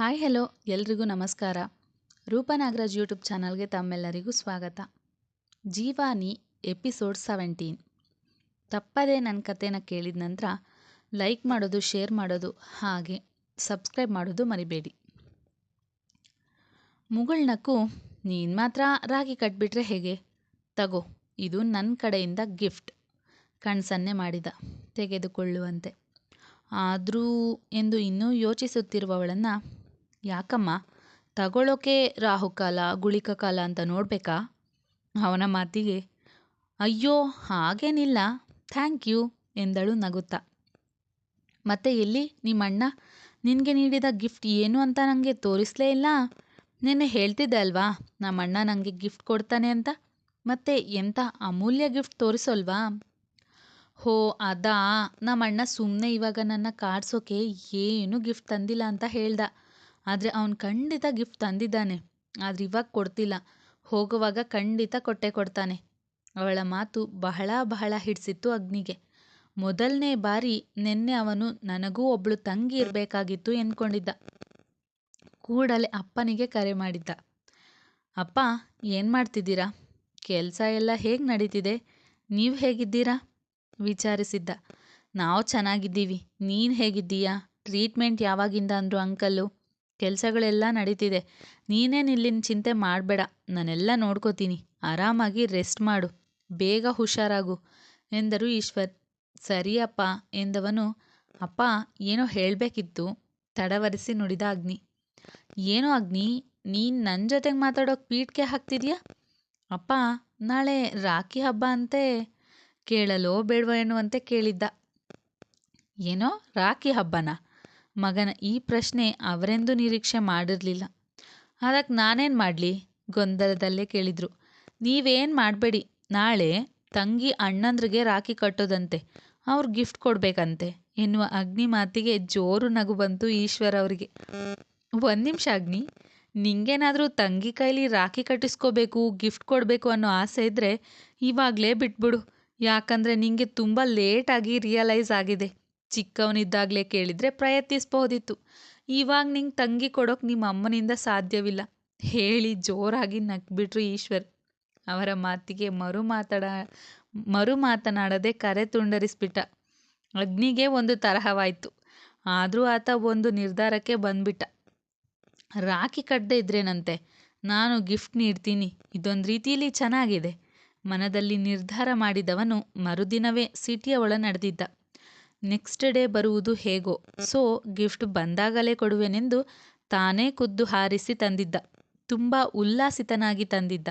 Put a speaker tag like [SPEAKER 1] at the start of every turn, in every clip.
[SPEAKER 1] Hi hello, ಎಲ್ರಿಗೂ ನಮಸ್ಕಾರ. ರೂಪನಾಗರಾಜ್ YouTube ಚಾನಲ್ಗೆ ತಮ್ಮೆಲ್ಲರಿಗೂ ಸ್ವಾಗತ. Jeevani, episode seventeen. ತಪ್ಪದೇ ನನ್ನ ಕಥೆನ ಕೇಳಿದ ನಂತರ ಲೈಕ್ ಮಾಡೋದು, ಶೇರ್ ಮಾಡೋದು, ಹಾಗೆ ಸಬ್ಸ್ಕ್ರೈಬ್ ಮಾಡೋದು ಮರಿಬೇಡಿ. ಮುಗುಳ್ನಕ್ಕು ನೀನು ಮಾತ್ರ ರಾಗಿ ಕಟ್ಬಿಟ್ರೆ ಹೇಗೆ? ತಗೋ, ಇದು ನನ್ನ ಕಡೆಯಿಂದ ಗಿಫ್ಟ್. ಕಣ್ಸನ್ನೇ ಮಾಡಿದ, ತೆಗೆದುಕೊಳ್ಳುವಂತೆ. ಆದರೂ ಎಂದು ಇನ್ನೂ ಯೋಚಿಸುತ್ತಿರುವವಳನ್ನು ಯಾಕಮ್ಮ? ತಗೊಳ್ಳೋಕೆ ರಾಹುಕಾಲ ಗುಳಿಕ ಕಾಲ ಅಂತ ನೋಡಬೇಕಾ? ಅವನ ಮಾತಿಗೆ, ಅಯ್ಯೋ, ಹಾಗೇನಿಲ್ಲ. ಥ್ಯಾಂಕ್ ಯು ಎಂದಳು ನಗುತ್ತಾ. ಮತ್ತೆ ಎಲ್ಲಿ? ನಿಮ್ಮಣ್ಣ? ನಿನಗೆ ನೀಡಿದ ಗಿಫ್ಟ್ ಏನು ಅಂತ ನನಗೆ ತೋರಿಸಲೇ ಇಲ್ಲ. ನಿನ್ನೆ ಹೇಳ್ತಿದ್ದೆ ಅಲ್ವಾ? ನಮ್ಮಣ್ಣ ನನಗೆ ಗಿಫ್ಟ್ ಕೊಡ್ತಾನೆ ಅಂತ. ಮತ್ತೆ ಎಂಥ ಅಮೂಲ್ಯ ಗಿಫ್ಟ್ ತೋರಿಸೋಲ್ವಾ? ಹೋ, ಅದಾ. ನಮ್ಮಣ್ಣ ಸುಮ್ಮನೆ ಇವಾಗ ನನ್ನ ಕಾಡ್ಸೋಕೆ ಏನು ಗಿಫ್ಟ್ ತಂದಿಲ್ಲ ಅಂತ ಹೇಳ್ದ. ಆದರೆ ಅವನು ಖಂಡಿತ ಗಿಫ್ಟ್ ತಂದಿದ್ದಾನೆ. ಆದರೆ ಇವಾಗ ಕೊಡ್ತಿಲ್ಲ. ಹೋಗುವಾಗ ಖಂಡಿತ ಕೊಟ್ಟೆ ಕೊಡ್ತಾನೆ. ಅವಳ ಮಾತು ಬಹಳ ಬಹಳ ಹಿಡಿಸಿತ್ತು ಅಗ್ನಿಗೆ. ಮೊದಲನೇ ಬಾರಿ ನಿನ್ನೆ ಅವನು ನನಗೂ ಒಬ್ಳು ತಂಗಿ ಇರಬೇಕಾಗಿತ್ತು ಎಂದ್ಕೊಂಡಿದ್ದ ಕೂಡಲೇ ಅಪ್ಪನಿಗೆ ಕರೆ ಮಾಡಿದ್ದ. ಅಪ್ಪ, ಏನು ಮಾಡ್ತಿದ್ದೀರಾ? ಕೆಲಸ ಎಲ್ಲ ಹೇಗೆ ನಡೀತಿದೆ? ನೀವು ಹೇಗಿದ್ದೀರಾ? ವಿಚಾರಿಸಿದ್ದ. ನಾವು ಚೆನ್ನಾಗಿದ್ದೀವಿ. ನೀನು ಹೇಗಿದ್ದೀಯಾ? ಟ್ರೀಟ್ಮೆಂಟ್ ಯಾವಾಗಿಂದ ಅಂದರು ಅಂಕಲ್ಲು ಕೆಲಸಗಳೆಲ್ಲ ನಡೀತಿದೆ. ನೀನೇನು ಇಲ್ಲಿನ ಚಿಂತೆ ಮಾಡಬೇಡ. ನಾನೆಲ್ಲ ನೋಡ್ಕೋತೀನಿ. ಆರಾಮಾಗಿ ರೆಸ್ಟ್ ಮಾಡು. ಬೇಗ ಹುಷಾರಾಗು ಎಂದರು ಈಶ್ವರ್. ಸರಿಯಪ್ಪ ಎಂದವನು. ಅಪ್ಪ, ಏನೋ ಹೇಳಬೇಕಿತ್ತು. ತಡವರಿಸಿ ನುಡಿದ ಅಗ್ನಿ. ಏನೋ ಅಗ್ನಿ, ನೀನು ನನ್ನ ಜೊತೆಗೆ ಮಾತಾಡೋಕೆ ಪೀಠಕ್ಕೆ ಹಾಕ್ತಿದ್ಯಾ? ಅಪ್ಪ, ನಾಳೆ ರಾಖಿ ಹಬ್ಬ ಅಂತೆ ಕೇಳಲೋ ಬೇಡವೋ ಎನ್ನುವಂತೆ ಕೇಳಿದ್ದ. ಏನೋ ರಾಖಿ ಹಬ್ಬನಾ? ಮಗನ ಈ ಪ್ರಶ್ನೆ ಅವರೆಂದೂ ನಿರೀಕ್ಷೆ ಮಾಡಿರಲಿಲ್ಲ. ಅದಕ್ಕೆ ನಾನೇನು ಮಾಡಲಿ? ಗೊಂದಲದಲ್ಲೇ ಕೇಳಿದರು. ನೀವೇನು ಮಾಡಬೇಡಿ. ನಾಳೆ ತಂಗಿ ಅಣ್ಣಂದ್ರಿಗೆ ರಾಖಿ ಕಟ್ಟೋದಂತೆ. ಅವ್ರು ಗಿಫ್ಟ್ ಕೊಡಬೇಕಂತೆ. ಎನ್ನುವ ಅಗ್ನಿ ಮಾತಿಗೆ ಜೋರು ನಗು ಬಂತು ಈಶ್ವರ್ ಅವರಿಗೆ. ಒಂದು ನಿಮಿಷ ಅಗ್ನಿ, ನಿಂಗೇನಾದರೂ ತಂಗಿ ಕೈಲಿ ರಾಖಿ ಕಟ್ಟಿಸ್ಕೋಬೇಕು ಗಿಫ್ಟ್ ಕೊಡಬೇಕು ಅನ್ನೋ ಆಸೆ ಇದ್ದರೆ ಇವಾಗಲೇ ಬಿಟ್ಬಿಡು. ಯಾಕಂದರೆ ನಿಂಗೆ ತುಂಬ ಲೇಟಾಗಿ ರಿಯಲೈಸ್ ಆಗಿದೆ. ಚಿಕ್ಕವನಿದ್ದಾಗಲೇ ಕೇಳಿದರೆ ಪ್ರಯತ್ನಿಸ್ಬೋದಿತ್ತು. ಇವಾಗ ನಿಂಗೆ ತಂಗಿ ಕೊಡೋಕೆ ನಿಮ್ಮ ಅಮ್ಮನಿಂದ ಸಾಧ್ಯವಿಲ್ಲ. ಹೇಳಿ ಜೋರಾಗಿ ನಕ್ಬಿಟ್ರು ಈಶ್ವರ್. ಅವರ ಮಾತಿಗೆ ಮರು ಮಾತಾಡ, ಮರು ಮಾತನಾಡದೆ ಕರೆ ತುಂಡರಿಸ್ಬಿಟ್ಟ. ಅಗ್ನಿಗೆ ಒಂದು ತರಹವಾಯಿತು. ಆದರೂ ಆತ ಒಂದು ನಿರ್ಧಾರಕ್ಕೆ ಬಂದ್ಬಿಟ್ಟ. ರಾಖಿ ಕಟ್ಟದೆ ಇದ್ರೇನಂತೆ? ನಾನು ಗಿಫ್ಟ್ ನೀಡ್ತೀನಿ. ಇದೊಂದು ರೀತಿಯಲ್ಲಿ ಚೆನ್ನಾಗಿದೆ. ಮನದಲ್ಲಿ ನಿರ್ಧಾರ ಮಾಡಿದವನು ಮರುದಿನವೇ ಸಿಟಿಯ ಒಳ ನಡೆದಿದ್ದ. ನೆಕ್ಸ್ಟ್ ಡೇ ಬರುವುದು ಹೇಗೋ. ಸೊ, ಗಿಫ್ಟ್ ಬಂದಾಗಲೇ ಕೊಡುವೆನೆಂದು ತಾನೇ ಖುದ್ದು ಹಾರಿಸಿ ತಂದಿದ್ದ. ತುಂಬ ಉಲ್ಲಾಸಿತನಾಗಿ ತಂದಿದ್ದ.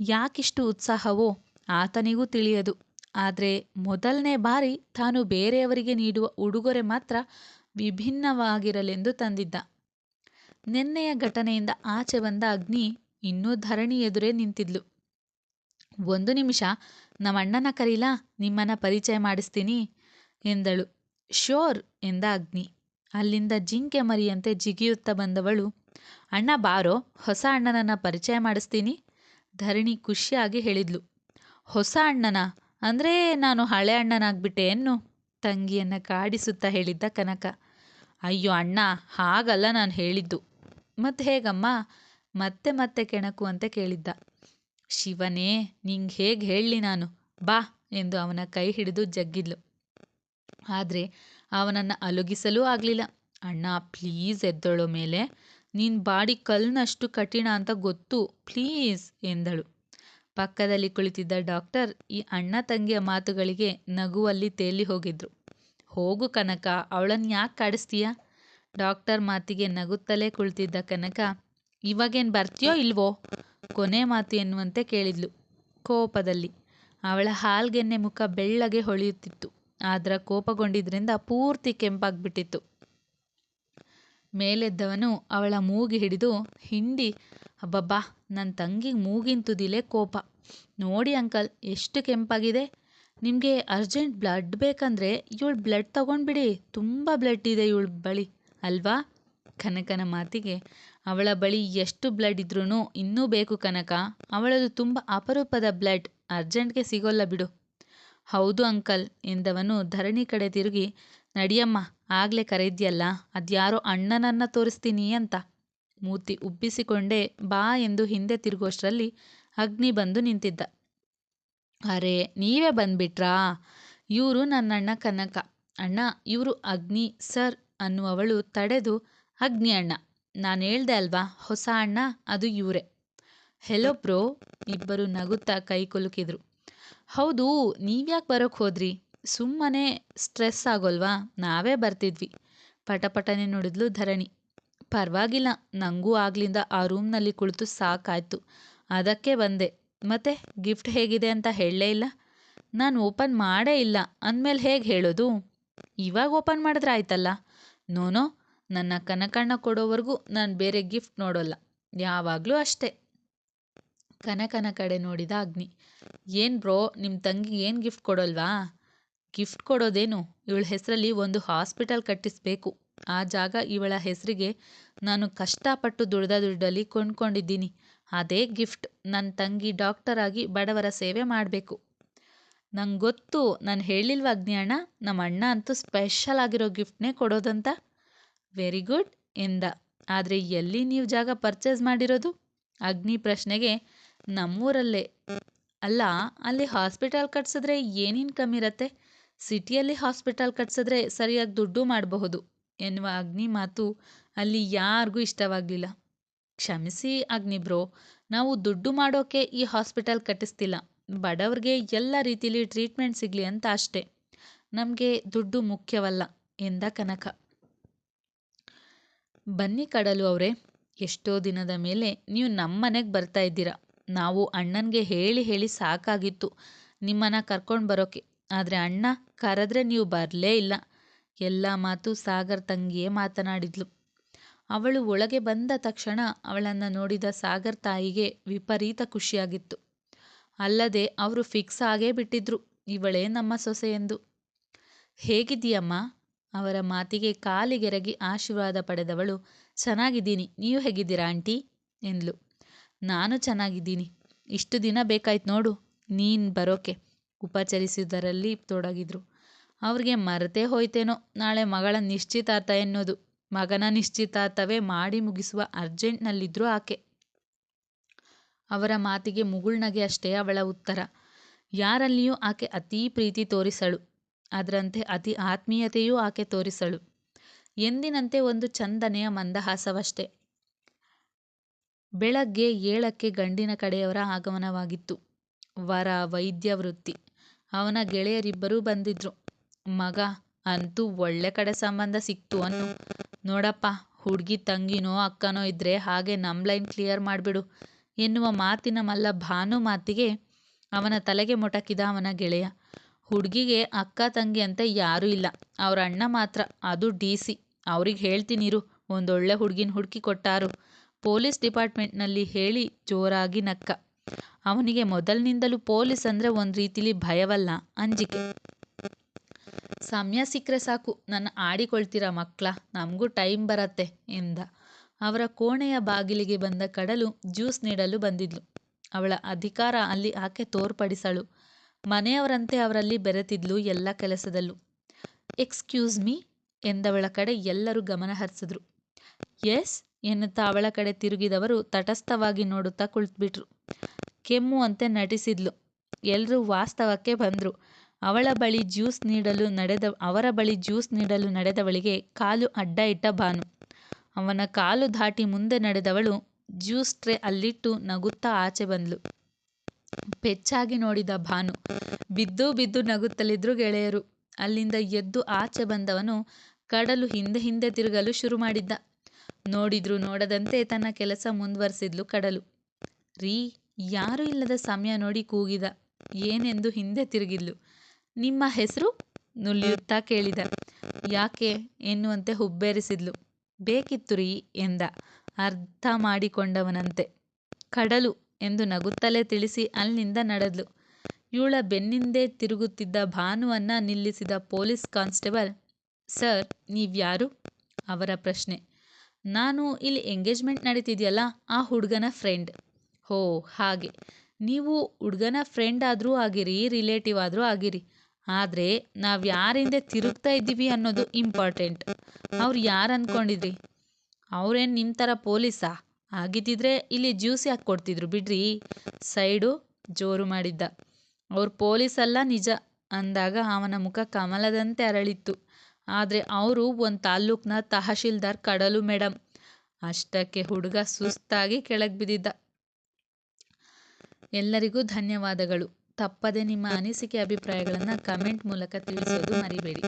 [SPEAKER 1] ಯಾಕಿಷ್ಟು ಉತ್ಸಾಹವೋ, ಆತನಿಗೂ ತಿಳಿಯದು. ಆದರೆ ಮೊದಲನೇ ಬಾರಿ ತಾನು ಬೇರೆಯವರಿಗೆ ನೀಡುವ ಉಡುಗೊರೆ ಮಾತ್ರ ವಿಭಿನ್ನವಾಗಿರಲೆಂದು ತಂದಿದ್ದ. ನಿನ್ನೆಯ ಘಟನೆಯಿಂದ ಆಚೆ ಬಂದ ಅಗ್ನಿ ಇನ್ನೂ ಧರಣಿ ಎದುರೇ ನಿಂತಿದ್ಲು. ಒಂದು ನಿಮಿಷ, ನಮ್ಮಣ್ಣನ ಕರೀಲಾ? ನಿಮ್ಮನ್ನ ಪರಿಚಯ ಮಾಡಿಸ್ತೀನಿ. ಎಂದಳು. ಶೋರ್ ಎಂದ ಅಗ್ನಿ. ಅಲ್ಲಿಂದ ಜಿಂಕೆ ಮರಿಯಂತೆ ಜಿಗಿಯುತ್ತಾ ಬಂದವಳು. ಅಣ್ಣ ಬಾರೋ, ಹೊಸ ಅಣ್ಣನನ್ನ ಪರಿಚಯ ಮಾಡಿಸ್ತೀನಿ. ಧರಣಿ ಖುಷಿಯಾಗಿ ಹೇಳಿದ್ಲು. ಹೊಸ ಅಣ್ಣನ? ಅಂದ್ರೆ ನಾನು ಹಳೆ ಅಣ್ಣನಾಗ್ಬಿಟ್ಟೆ ಎನ್ನು ತಂಗಿಯನ್ನು ಕಾಡಿಸುತ್ತಾ ಹೇಳಿದ್ದ ಕನಕ. ಅಯ್ಯೋ ಅಣ್ಣ, ಹಾಗಲ್ಲ ನಾನು ಹೇಳಿದ್ದು. ಮತ್ತೆ ಹೇಗಮ್ಮ? ಮತ್ತೆ ಮತ್ತೆ ಕೆಣಕು ಅಂತ ಕೇಳಿದ್ದ. ಶಿವನೇ, ನಿಂಗೆ ಹೇಗೆ ಹೇಳಲಿ ನಾನು? ಬಾ ಎಂದು ಅವನ ಕೈ ಹಿಡಿದು ಜಗ್ಗಿದ್ಲು. ಆದರೆ ಅವನನ್ನು ಅಲುಗಿಸಲೂ ಆಗಲಿಲ್ಲ. ಅಣ್ಣ ಪ್ಲೀಸ್ ಎದ್ದಳು ಮೇಲೆ. ನಿನ್ನ ಬಾಡಿ ಕಲ್ಲಿನಷ್ಟು ಕಠಿಣ ಅಂತ ಗೊತ್ತು ಪ್ಲೀಸ್ ಎಂದಳು. ಪಕ್ಕದಲ್ಲಿ ಕುಳಿತಿದ್ದ ಡಾಕ್ಟರ್ ಈ ಅಣ್ಣ ತಂಗಿಯ ಮಾತುಗಳಿಗೆ ನಗುವಲ್ಲಿ ತೇಲಿ ಹೋಗಿದ್ರು. ಹೋಗು ಕನಕ, ಅವಳನ್ನು ಯಾಕೆ ಕಾಡಿಸ್ತೀಯ? ಡಾಕ್ಟರ್ ಮಾತಿಗೆ ನಗುತ್ತಲೇ ಕುಳಿತಿದ್ದ ಕನಕ, ಇವಾಗೇನು ಬರ್ತೀಯೋ ಇಲ್ವೋ? ಕೊನೆ ಮಾತು ಎನ್ನುವಂತೆ ಕೇಳಿದ್ಲು ಕೋಪದಲ್ಲಿ. ಅವಳ ಹಾಲ್ಗೆನ್ನೆ ಮುಖ ಬೆಳ್ಳಗೆ ಹೊಳೆಯುತ್ತಿತ್ತು. ಆದ್ರ ಕೋಪಗೊಂಡಿದ್ರಿಂದ ಪೂರ್ತಿ ಕೆಂಪಾಗ್ಬಿಟ್ಟಿತ್ತು. ಮೇಲೆದ್ದವನು ಅವಳ ಮೂಗಿ ಹಿಡಿದು, ಹಿಂಡಿ, ಅಬ್ಬಬ್ಬಾ ನನ್ನ ತಂಗಿಗೆ ಮೂಗಿನ ತುದಿಲೇ ಕೋಪ. ನೋಡಿ ಅಂಕಲ್, ಎಷ್ಟು ಕೆಂಪಾಗಿದೆ. ನಿಮಗೆ ಅರ್ಜೆಂಟ್ ಬ್ಲಡ್ ಬೇಕಂದರೆ ಇವಳು ಬ್ಲಡ್ ತಗೊಂಡ್ಬಿಡಿ. ತುಂಬ ಬ್ಲಡ್ ಇದೆ ಇವಳ ಬಳಿ, ಅಲ್ವಾ? ಕನಕನ ಮಾತಿಗೆ, ಅವಳ ಬಳಿ ಎಷ್ಟು ಬ್ಲಡ್ ಇದ್ರೂ ಇನ್ನೂ ಬೇಕು ಕನಕ. ಅವಳದು ತುಂಬ ಅಪರೂಪದ ಬ್ಲಡ್. ಅರ್ಜೆಂಟ್ಗೆ ಸಿಗೋಲ್ಲ ಬಿಡು. ಹೌದು ಅಂಕಲ್ ಎಂದವನು ಧರಣಿ ಕಡೆ ತಿರುಗಿ, ನಡಿಯಮ್ಮ, ಆಗ್ಲೇ ಕರೆದ್ಯಲ್ಲ, ಅದ್ಯಾರೋ ಅಣ್ಣನನ್ನ ತೋರಿಸ್ತೀನಿ ಅಂತ. ಮೂತಿ ಉಬ್ಬಿಸಿಕೊಂಡೇ ಬಾ ಎಂದು ಹಿಂದೆ ತಿರುಗೋಷ್ಟರಲ್ಲಿ ಅಗ್ನಿ ಬಂದು ನಿಂತಿದ್ದ. ಅರೆ, ನೀವೇ ಬಂದ್ಬಿಟ್ರಾ? ಇವರು ನನ್ನಣ್ಣ ಕನಕ. ಅಣ್ಣ, ಇವರು ಅಗ್ನಿ, ಸರ್ ಅನ್ನುವವಳು ತಡೆದು ಅಗ್ನಿ ಅಣ್ಣ. ನಾನು ಹೇಳ್ದೆ ಅಲ್ವಾ, ಹೊಸ ಅಣ್ಣ ಅದು ಇವರೇ. ಹೆಲೋ ಬ್ರೋ ಇಬ್ಬರು ನಗುತ್ತಾ ಕೈ ಕುಲುಕಿದ್ರು. ಹೌದು, ನೀವ್ಯಾಕೆ ಬರೋಕ್ಕೆ ಹೋದ್ರಿ? ಸುಮ್ಮನೆ ಸ್ಟ್ರೆಸ್ ಆಗೋಲ್ವಾ? ನಾವೇ ಬರ್ತಿದ್ವಿ. ಪಟಪಟನೆ ನೋಡಿದ್ಲು ಧರಣಿ. ಪರವಾಗಿಲ್ಲ ನನಗೂ ಆಗ್ಲಿಂದ ಆ ರೂಮ್ನಲ್ಲಿ ಕುಳಿತು ಸಾಕಾಯ್ತು. ಅದಕ್ಕೆ ಬಂದೆ. ಮತ್ತೆ, ಗಿಫ್ಟ್ ಹೇಗಿದೆ ಅಂತ ಹೇಳಲೇ ಇಲ್ಲ. ನಾನು ಓಪನ್ ಮಾಡೇ ಇಲ್ಲ. ಅಂದಮೇಲೆ ಹೇಗೆ ಹೇಳೋದು? ಇವಾಗ ಓಪನ್ ಮಾಡಿದ್ರೆ ಆಯ್ತಲ್ಲ? ನೋನೋ, ನನ್ನ ಕನಕಣ್ಣ ಕೊಡೋವರೆಗೂ ನಾನು ಬೇರೆ ಗಿಫ್ಟ್ ನೋಡೋಲ್ಲ. ಯಾವಾಗಲೂ ಅಷ್ಟೇ. ಕನಕನ ಕಡೆ ನೋಡಿದ ಅಗ್ನಿ. ಏನು ಬ್ರೋ ನಿಮ್ಮ ತಂಗಿಗೆ ಏನು ಗಿಫ್ಟ್ ಕೊಡೋಲ್ವಾ? ಗಿಫ್ಟ್ ಕೊಡೋದೇನು? ಇವಳ ಹೆಸರಲ್ಲಿ ಒಂದು ಹಾಸ್ಪಿಟಲ್ ಕಟ್ಟಿಸ್ಬೇಕು. ಆ ಜಾಗ ಇವಳ ಹೆಸರಿಗೆ ನಾನು ಕಷ್ಟಪಟ್ಟು ದುಡ್ದ ದುಡ್ಡಲ್ಲಿ ಕೊಂಡ್ಕೊಂಡಿದ್ದೀನಿ. ಅದೇ ಗಿಫ್ಟ್ ನನ್ನ ತಂಗಿ ಡಾಕ್ಟರ್ ಆಗಿ ಬಡವರ ಸೇವೆ ಮಾಡಬೇಕು. ನಂಗೆ ಗೊತ್ತು, ನಾನು ಹೇಳಿಲ್ವ ಅಗ್ನಿ ಅಣ್ಣ? ನಮ್ಮ ಅಣ್ಣ ಅಂತೂ ಸ್ಪೆಷಲ್ ಆಗಿರೋ ಗಿಫ್ಟ್ನೇ ಕೊಡೋದಂತ? ವೆರಿ ಗುಡ್ ಎಂದ. ಆದರೆ ಎಲ್ಲಿ ನೀವು ಜಾಗ ಪರ್ಚೇಸ್ ಮಾಡಿರೋದು? ಅಗ್ನಿ ಪ್ರಶ್ನೆಗೆ ನಮ್ಮೂರಲ್ಲೇ. ಅಲ್ಲ, ಅಲ್ಲಿ ಹಾಸ್ಪಿಟಲ್ ಕಟ್ಸಿದ್ರೆ ಏನೇನು ಕಮ್ಮಿ ಇರತ್ತೆ? ಸಿಟಿಯಲ್ಲಿ ಹಾಸ್ಪಿಟಲ್ ಕಟ್ಸಿದ್ರೆ ಸರಿಯಾಗಿ ದುಡ್ಡು ಮಾಡಬಹುದು. ಎನ್ನುವ ಅಗ್ನಿ ಮಾತು ಅಲ್ಲಿ ಯಾರಿಗೂ ಇಷ್ಟವಾಗಲಿಲ್ಲ. ಕ್ಷಮಿಸಿ ಅಗ್ನಿ ಬ್ರೋ, ನಾವು ದುಡ್ಡು ಮಾಡೋಕೆ ಈ ಹಾಸ್ಪಿಟಲ್ ಕಟ್ಟಿಸ್ತಿಲ್ಲ. ಬಡವ್ರಿಗೆ ಎಲ್ಲ ರೀತಿಲಿ ಟ್ರೀಟ್ಮೆಂಟ್ ಸಿಗಲಿ ಅಂತ ಅಷ್ಟೇ. ನಮಗೆ ದುಡ್ಡು ಮುಖ್ಯವಲ್ಲ, ಎಂದ ಕನಕ. ಬನ್ನಿ ಕಡಲು ಅವರೇ, ಎಷ್ಟೋ ದಿನದ ಮೇಲೆ ನೀವು ನಮ್ಮ ಮನೆಗೆ ಬರ್ತಾ ಇದ್ದೀರಾ. ನಾವು ಅಣ್ಣನಿಗೆ ಹೇಳಿ ಹೇಳಿ ಸಾಕಾಗಿತ್ತು. ನಿಮ್ಮನ್ನು ಕರ್ಕೊಂಡು ಬರೋಕ್ಕೆ ಆದರೆ ಅಣ್ಣ ಕರೆದ್ರೆ ನೀವು ಬರಲೇ ಇಲ್ಲ. ಎಲ್ಲ ಮಾತು ಸಾಗರ್ ತಂಗಿಯೇ ಮಾತನಾಡಿದ್ಲು. ಅವಳು ಒಳಗೆ ಬಂದ ತಕ್ಷಣ ಅವಳನ್ನು ನೋಡಿದ ಸಾಗರ್ ತಾಯಿಗೆ ವಿಪರೀತ ಖುಷಿಯಾಗಿತ್ತು. ಅಲ್ಲದೆ ಅವರು ಫಿಕ್ಸ್ ಆಗೇ ಬಿಟ್ಟಿದ್ರು. ಇವಳೇ ನಮ್ಮ ಸೊಸೆ ಎಂದು ಹೇಗಿದ್ದೀಯಮ್ಮ? ಅವರ ಮಾತಿಗೆ ಕಾಲಿಗೆರಗಿ ಆಶೀರ್ವಾದ ಪಡೆದವಳು, ಚೆನ್ನಾಗಿದ್ದೀನಿ. ನೀವು ಹೇಗಿದ್ದೀರಾ ಆಂಟಿ? ಎಂದ್ಲು. ನಾನು ಚೆನ್ನಾಗಿದ್ದೀನಿ. ಇಷ್ಟು ದಿನ ಬೇಕಾಯ್ತು ನೋಡು, ನೀನು ಬರೋಕೆ. ಉಪಚರಿಸುವುದರಲ್ಲಿ ತೊಡಗಿದ್ರು. ಅವ್ರಿಗೆ ಮರೆತೇ ಹೋಯ್ತೇನೋ, ನಾಳೆ ಮಗಳ ನಿಶ್ಚಿತಾರ್ಥ ಎನ್ನೋದು ಮಗನ ನಿಶ್ಚಿತಾರ್ಥವೇ ಮಾಡಿ ಮುಗಿಸುವ ಅರ್ಜೆಂಟ್ನಲ್ಲಿದ್ದರೂ ಆಕೆ. ಅವರ ಮಾತಿಗೆ ಮುಗುಳ್ನಗೆ ಅಷ್ಟೇ ಅವಳ ಉತ್ತರ. ಯಾರಲ್ಲಿಯೂ ಆಕೆ ಅತೀ ಪ್ರೀತಿ ತೋರಿಸಳು. ಅದರಂತೆ ಅತಿ ಆತ್ಮೀಯತೆಯೂ ಆಕೆ ತೋರಿಸಳು. ಎಂದಿನಂತೆ ಒಂದು ಚಂದನೆಯ ಮಂದಹಾಸವಷ್ಟೇ. ಬೆಳಗ್ಗೆ ಏಳಕ್ಕೆ ಗಂಡಿನ ಕಡೆಯವರ ಆಗಮನವಾಗಿತ್ತು. ವರ, ವೈದ್ಯ, ವೃತ್ತಿ. ಅವನ ಗೆಳೆಯರಿಬ್ಬರೂ ಬಂದಿದ್ರು. ಮಗ, ಅಂತೂ ಒಳ್ಳೆ ಕಡೆ ಸಂಬಂಧ ಸಿಕ್ತು ಅನ್ನು. ನೋಡಪ್ಪ, ಹುಡುಗಿ, ತಂಗಿನೋ, ಅಕ್ಕನೋ ಇದ್ರೆ ಹಾಗೆ ನಮ್ ಲೈನ್ ಕ್ಲಿಯರ್ ಮಾಡಿಬಿಡು ಎನ್ನುವ ಮಾತಿನ ಮಲ್ಲ ಭಾನು ಮಾತಿಗೆ ಅವನ ತಲೆಗೆ ಮೊಟಕಿದ ಅವನ ಗೆಳೆಯ. ಹುಡುಗಿಗೆ ಅಕ್ಕ, ತಂಗಿ ಅಂತ ಯಾರೂ ಇಲ್ಲ. ಅವ್ರ ಅಣ್ಣ ಮಾತ್ರ. ಅದು ಡಿ ಸಿ. ಅವ್ರಿಗೆ ಹೇಳ್ತೀನಿರು ಒಂದೊಳ್ಳೆ ಹುಡುಗಿನ ಹುಡುಕಿ ಕೊಟ್ಟಾರು. ಪೊಲೀಸ್ ಡಿಪಾರ್ಟ್ಮೆಂಟ್ನಲ್ಲಿ ಹೇಳಿ ಜೋರಾಗಿ ನಕ್ಕ. ಅವನಿಗೆ ಮೊದಲಿನಿಂದಲೂ ಪೊಲೀಸ್ ಅಂದ್ರೆ ಒಂದು ರೀತಿಲಿ ಭಯವಲ್ಲ, ಅಂಜಿಕೆ. ಸಮಯ ಸಿಕ್ಕರೆ ಸಾಕು, ನನ್ನ ಆಡಿಕೊಳ್ತೀರ ಮಕ್ಕಳ ನಮಗೂ ಟೈಮ್ ಬರತ್ತೆ ಎಂದ. ಅವರ ಕೋಣೆಯ ಬಾಗಿಲಿಗೆ ಬಂದ ಕಡಲು ಜ್ಯೂಸ್ ನೀಡಲು ಬಂದಿದ್ಲು. ಅವಳ ಅಧಿಕಾರ ಅಲ್ಲಿ ಆಕೆ ತೋರ್ಪಡಿಸಳು. ಮನೆಯವರಂತೆ ಅವರಲ್ಲಿ ಬೆರೆತಿದ್ಲು ಎಲ್ಲ ಕೆಲಸದಲ್ಲೂ. ಎಕ್ಸ್ಕ್ಯೂಸ್ ಮೀ ಎಂದವಳ ಕಡೆ ಎಲ್ಲರೂ ಗಮನ ಹರಿಸಿದ್ರು. ಎಸ್ ಎನ್ನುತ್ತಾ ಅವಳ ಕಡೆ ತಿರುಗಿದವರು ತಟಸ್ಥವಾಗಿ ನೋಡುತ್ತಾ ಕುಳಿತುಬಿಟ್ರು. ಕೆಮ್ಮುವಂತೆ ನಟಿಸಿದ್ಲು. ಎಲ್ಲರೂ ವಾಸ್ತವಕ್ಕೆ ಬಂದರು. ಅವಳ ಬಳಿ ಜ್ಯೂಸ್ ನೀಡಲು ನಡೆದ, ಅವರ ಬಳಿ ಜ್ಯೂಸ್ ನೀಡಲು ನಡೆದವಳಿಗೆ ಕಾಲು ಅಡ್ಡ ಇಟ್ಟ ಭಾನು. ಅವನ ಕಾಲು ದಾಟಿ ಮುಂದೆ ನಡೆದವಳು ಜ್ಯೂಸ್ ಟ್ರೇ ಅಲ್ಲಿಟ್ಟು ನಗುತ್ತಾ ಆಚೆ ಬಂದ್ಲು. ಪೆಚ್ಚಾಗಿ ನೋಡಿದ ಭಾನು, ಬಿದ್ದು ಬಿದ್ದು ನಗುತ್ತಲಿದ್ರು ಗೆಳೆಯರು. ಅಲ್ಲಿಂದ ಎದ್ದು ಆಚೆ ಬಂದವನು ಕಡಲು ಹಿಂದೆ ಹಿಂದೆ ತಿರುಗಲು ಶುರು ಮಾಡಿದ್ದ. ನೋಡಿದ್ರು ನೋಡದಂತೆ ತನ್ನ ಕೆಲಸ ಮುಂದುವರಿಸಿದ್ಲು ಕಡಲು. ರೀ, ಯಾರೂ ಇಲ್ಲದ ಸಮಯ ನೋಡಿ ಕೂಗಿದ. ಏನೆಂದು ಹಿಂದೆ ತಿರುಗಿದ್ಲು. ನಿಮ್ಮ ಹೆಸರು? ನುಲಿಯುತ್ತಾ ಕೇಳಿದ. ಯಾಕೆ ಎನ್ನುವಂತೆ ಹುಬ್ಬೇರಿಸಿದ್ಲು. ಬೇಕಿತ್ತು ರೀ ಎಂದ. ಅರ್ಥ ಮಾಡಿಕೊಂಡವನಂತೆ. ಕಡಲು ಎಂದು ನಗುತ್ತಲೇ ತಿಳಿಸಿ ಅಲ್ಲಿಂದ ನಡೆದ್ಲು. ಇವಳ ಬೆನ್ನಿಂದೆ ತಿರುಗುತ್ತಿದ್ದ ಭಾನುವನ್ನ ನಿಲ್ಲಿಸಿದ ಪೊಲೀಸ್ ಕಾನ್ಸ್ಟೇಬಲ್, ಸರ್, ನೀವ್ಯಾರು? ಅವರ ಪ್ರಶ್ನೆ. ನಾನು ಇಲ್ಲಿ ಎಂಗೇಜ್ಮೆಂಟ್ ನಡೀತಿದೆಯಲ್ಲ, ಆ ಹುಡುಗನ ಫ್ರೆಂಡ್ ಹೋ, ಹಾಗೆ. ನೀವು ಹುಡುಗನ ಫ್ರೆಂಡ್ ಆದರೂ ಆಗಿರಿ ರಿಲೇಟಿವ್ ಆದರೂ ಆಗಿರಿ. ಆದರೆ ನಾವು ಯಾರಿಂದೆ ತಿರುಗ್ತಾ ಇದ್ದೀವಿ ಅನ್ನೋದು ಇಂಪಾರ್ಟೆಂಟ್ ಅವ್ರು ಯಾರು ಅಂದ್ಕೊಂಡಿದ್ರಿ ಅವ್ರೇನು ನಿಮ್ಮ ಥರ ಪೊಲೀಸಾ? ಆಗಿದ್ದಿದ್ರೆ ಇಲ್ಲಿ ಜ್ಯೂಸ್ ಯಾಕೆ ಕೊಡ್ತಿದ್ರು ಬಿಡ್ರಿ? ಸೈಡು ಜೋರು ಮಾಡಿದ್ದ. ಅವ್ರು ಪೊಲೀಸಲ್ಲ ನಿಜ ಅಂದಾಗ ಅವನ ಮುಖ ಕಮಲದಂತೆ ಅರಳಿತ್ತು. ಆದರೆ ಅವರು ಒಂದು ತಾಲೂಕ್ನ ತಹಶೀಲ್ದಾರ್ ಕಡಲು ಮೇಡಮ್ ಅಷ್ಟಕ್ಕೆ ಹುಡುಗ ಸುಸ್ತಾಗಿ ಕೆಳಗೆ ಬಿದ್ದಿದ್ದ. ಎಲ್ಲರಿಗೂ ಧನ್ಯವಾದಗಳು. ತಪ್ಪದೆ ನಿಮ್ಮ ಅನಿಸಿಕೆ ಅಭಿಪ್ರಾಯಗಳನ್ನು ಕಮೆಂಟ್ ಮೂಲಕ ತಿಳಿಸೋದು ಮರಿಬೇಡಿ.